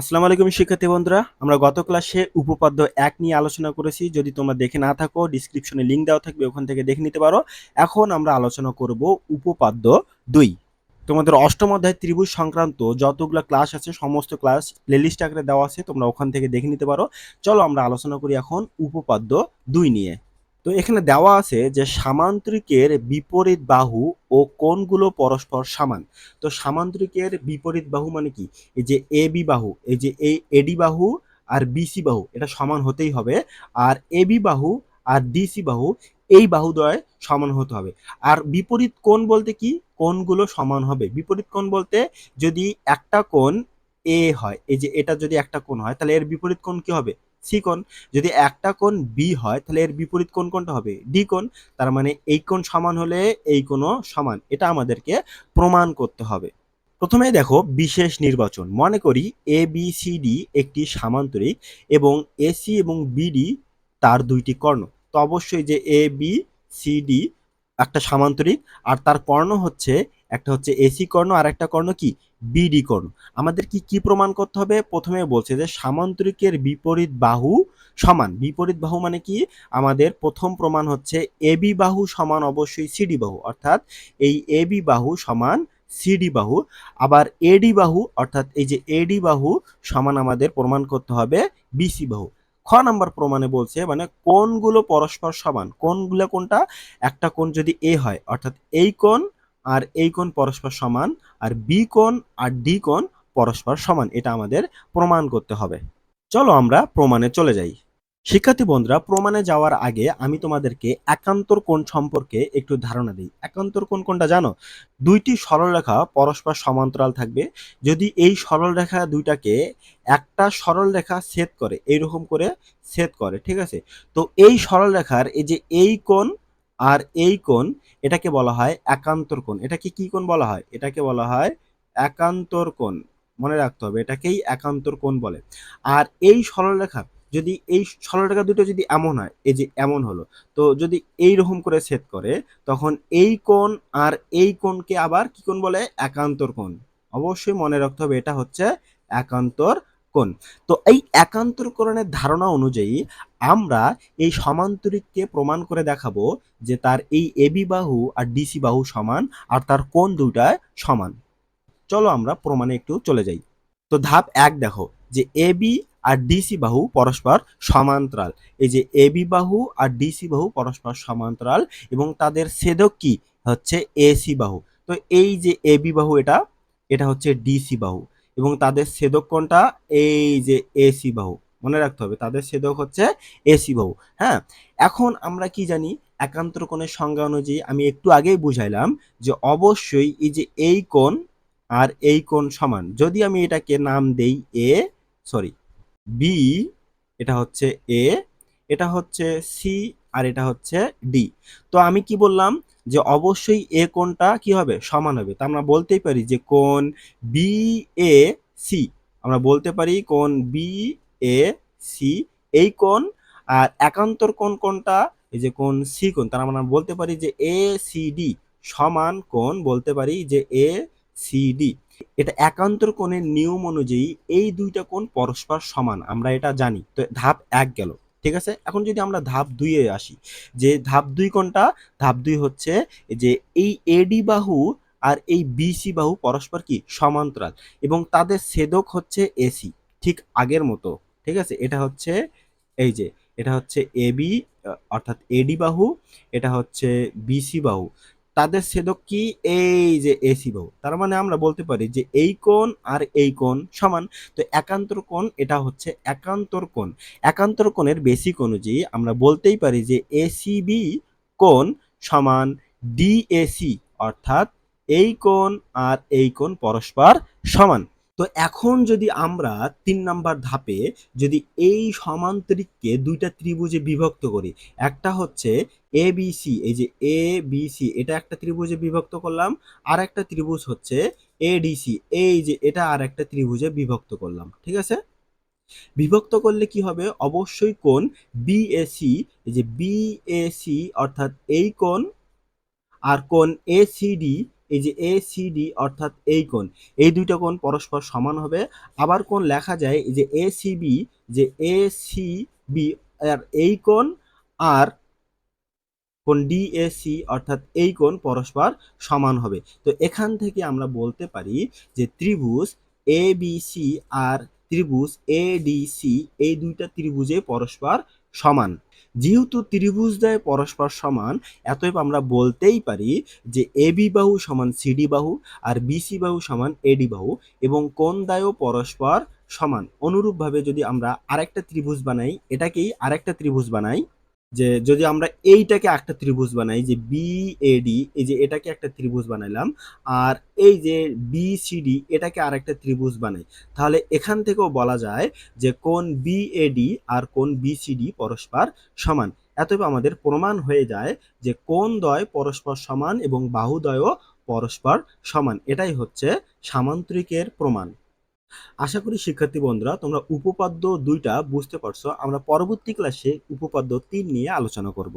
আসসালামু আলাইকুম শিক্ষার্থী বন্ধুরা। আমরা গত ক্লাসে উপপাদ্য এক নিয়ে আলোচনা করেছি। যদি তোমরা দেখে না থাকো ডিসক্রিপশনে লিঙ্ক দেওয়া থাকবে, ওখান থেকে দেখে নিতে পারো। এখন আমরা আলোচনা করব উপপাদ্য দুই। তোমাদের অষ্টম অধ্যায় ত্রিভুজ সংক্রান্ত যতগুলো ক্লাস আছে, সমস্ত ক্লাস প্লেলিস্ট আকারে দেওয়া আছে, তোমরা ওখান থেকে দেখে নিতে পারো। চলো আমরা আলোচনা করি এখন উপপাদ্য দুই নিয়ে। তো এখানে দেওয়া আছে যে সামান্তরিকের বিপরীত বাহু ও কোণগুলো পরস্পর সমান। তো সামান্তরিকের বিপরীত বাহু মানে কি? এই যে এ বি বাহু, এই যে এই এডি বাহু আর বিসি বাহু, এটা সমান হতেই হবে। আর এ বি বাহু আর ডিসি বাহু, এই বাহুদ্বয় সমান হতে হবে। আর বিপরীত কোণ বলতে কি? কোণগুলো সমান হবে। বিপরীত কোণ বলতে যদি একটা কোণ এ হয়, এই যে এটা যদি একটা কোণ হয়, তাহলে এর বিপরীত কোণ কি হবে? সি কোণ, যদি একটা কোণ বি হয়, তাহলে এর বিপরীত কোণ কোনটা হবে? ডি কোণ, তার মানে এই কোণ সমান হলে এই কোণও সমান। এটা আমাদেরকে প্রমাণ করতে হবে। প্রথমে দেখো বিশেষ নির্বাচন। মনে করি এ বি সি ডি একটি সামান্তরিক এবং এসি এবং বিডি তার দুইটি কর্ণ। তো অবশ্যই যে এ বি সি ডি একটা সামান্তরিক, আর তার কর্ণ হচ্ছে, একটা হচ্ছে এসি কর্ণ, আর একটা কর্ণ কি? বিডি কর্ণ। আমাদের কি কি প্রমাণ করতে হবে? প্রথমে বলছে যে সামান্তরিকের বিপরীত বাহু সমান। বিপরীত বাহু মানে কি? আমাদের প্রথম প্রমাণ হচ্ছে এবি বাহু সমান অবশ্যই সিডি বাহু। অর্থাৎ এই এবি বাহু সমান সিডি বাহু। আবার এডি বাহু, অর্থাৎ এই যে এডি বাহু সমান আমাদের প্রমাণ করতে হবে বিসি বাহু। খ নাম্বার প্রমাণে বলছে মানে কোনগুলো পরস্পর সমান। কোনগুলো কোনটা? একটা কোণ যদি এ হয়, অর্থাৎ এই কোণ আর এই কোণ পরস্পর সমান আর বি কোণ আর ডি কোণ পরস্পর সমান। এটা আমাদের প্রমাণ করতে হবে। চলো আমরা প্রমাণে চলে যাই। শিক্ষার্থী বন্ধুরা, প্রমাণে যাওয়ার আগে আমি তোমাদেরকে একান্তর কোণ সম্পর্কে একটু ধারণা দিই। একান্তর কোণ কোনটা জানো? দুইটি সরলরেখা পরস্পর সমান্তরাল থাকবে। যদি এই সরলরেখা দুইটাকে একটা সরলরেখা ছেদ করে, এইরকম করে ছেদ করে, ঠিক আছে? তো এই সরলরেখার এই যে এই কোণ আর এই কোণ, এটাকে বলা হয় একান্তর কোণ। এটাকে কি কোণ বলা হয়? এটাকে বলা হয় একান্তর কোণ। মনে রাখতে হবে, এটাকেই একান্তর কোণ বলে। আর এই সরলরেখা যদি এই সরলরেখা দুটো যদি এমন হয়, এই যে এমন হলো, তো যদি এই রকম করে ছেদ করে, তখন এই কোণ আর এই কোণকে আবার কি কোণ বলে? একান্তর কোণ। অবশ্যই মনে রাখতে হবে, এটা হচ্ছে একান্তর কোণ। তো এই একান্তরকরণের ধারণা অনুযায়ী আমরা এই সমান্তরিককে প্রমাণ করে দেখাবো যে তার এই এবি বাহু আর ডিসি বাহু সমান আর তার কোণ দুইটায় সমান। চলো আমরা প্রমাণে একটু চলে যাই। তো ধাপ এক দেখো, যে এবি আর ডিসি বাহু পরস্পর সমান্তরাল। এই যে এবি বাহু আর ডিসি বাহু পরস্পর সমান্তরাল এবং তাদের ছেদক কি? হচ্ছে এসি বাহু। তো এই যে এবি বাহু এটা এটা হচ্ছে ডিসি বাহু এবং তাদের ছেদক কোনটা? এই যে এসি বাহু। মনে রাখতে হবে, তাদের ছেদক হচ্ছে এসি বাহু। হ্যাঁ এখন আমরা কি জানি? একান্তর কোণের সংজ্ঞা অনুযায়ী আমি একটু আগেই বুঝাইলাম যে অবশ্যই এই যে এই কোণ আর এই কোণ সমান। যদি আমি এটাকে নাম দেই এ সরি বি এটা হচ্ছে এ এটা হচ্ছে সি আর এটা হচ্ছে ডি তো আমি কি বললাম যে অবশ্যই এ কোণটা কি হবে? সমান হবে। তা আমরা বলতেই পারি যে কোণ বি এ সি আমরা বলতে পারি কোণ বি এ সি এই কোণ আর একান্তর কোণ কোনটা এই যে কোণ সি কোণ, তার মানে আমরা বলতে পারি যে এ সি ডি সমান কোণ বলতে পারি যে এ সি ডি এটা একান্তর কোণের নিয়ম অনুযায়ী এই দুইটা কোণ পরস্পর সমান, আমরা এটা জানি। তো ধাপ এক গেল, ঠিক আছে? এখন যদি আমরা ধাপ দুইয়ে আসি, যে ধাপ দুই কোণটা, ধাপ দুই হচ্ছে যে এই এডি বাহু আর এই বিসি বাহু পরস্পর কি? সমান্তরাল। এবং তাদের ছেদক হচ্ছে এসি, ঠিক আগের মতো, ঠিক আছে? এটা হচ্ছে এই যে, এটা হচ্ছে এবি অর্থাৎ এডি বাহু, এটা হচ্ছে বিসি বাহু। তাদের ছেদক কি? এই যে এসি বাহু। তার মানে আমরা বলতে পারি যে এই কোণ আর এই কোণ সমান। তো একান্তর কোণ, এটা হচ্ছে একান্তর কোণ। একান্তর কোণের বেসিক অনুযায়ী আমরা বলতেই পারি যে এসিবি কোণ সমান ডিএসি অর্থাৎ এই কোণ আর এই কোণ পরস্পর সমান। তো এখন যদি আমরা তিন নাম্বার ধাপে যদি এই সমান্তরিককে দুইটা ত্রিভুজে বিভক্ত করি, একটা হচ্ছে এ বি সি এই যে এ বি সি এটা একটা ত্রিভুজে বিভক্ত করলাম, আর একটা ত্রিভুজ হচ্ছে এডিসি এই যে এটা আর একটা ত্রিভুজে বিভক্ত করলাম, ঠিক আছে? বিভক্ত করলে কি হবে? অবশ্যই কোণ বিএসি এই যে বিএসি অর্থাৎ এই কোণ আর কোণ এসিডি এই যে এ সি ডি অর্থাৎ এই কোণ, এই দুইটা কোণ পরস্পর সমান হবে। আবার কোণ লেখা যায় এই যে এ সি বি যে এ সি বি আর এই কোণ আর কোণ ডিএসি অর্থাৎ এই কোণ পরস্পর সমান হবে। তো এখান থেকে আমরা বলতে পারি যে ত্রিভুজ এ বি সি আর ত্রিভুজ এডিসি এই দুইটা ত্রিভুজে পরস্পর সমান। যেহেতু ত্রিভুজ দ্বয় পরস্পর সমান এতএব আমরা বলতেই পারি যে এবি বাহু সমান সিডি বাহু আর বিসি বাহু সমান এডি বাহু এবং কোন দায়ও পরস্পর সমান। অনুরূপভাবে যদি আমরা আরেকটা ত্রিভুজ বানাই, এটাকেই আরেকটা ত্রিভুজ বানাই। যে যদি আমরা এইটাকে একটা ত্রিভুজ বানাই, যে বিএডি এই যে এটাকে একটা ত্রিভুজ বানাইলাম, আর এই যে বিসিডি এটাকে আরেকটা ত্রিভুজ বানাই, তাহলে এখান থেকেও বলা যায় যে কোন বিএডি আর কোন বিসিডি পরস্পর সমান। এতএব আমাদের প্রমাণ হয়ে যায় যে কোন দ্বয় পরস্পর সমান এবং বাহুদ্বয়ও পরস্পর সমান। এটাই হচ্ছে সামান্তরিকের প্রমাণ। আশা করি শিক্ষার্থী বন্ধুরা, তোমরা উপপাদ্য দুইটা বুঝতে পারছ। আমরা পরবর্তী ক্লাসে উপপাদ্য তিন নিয়ে আলোচনা করব।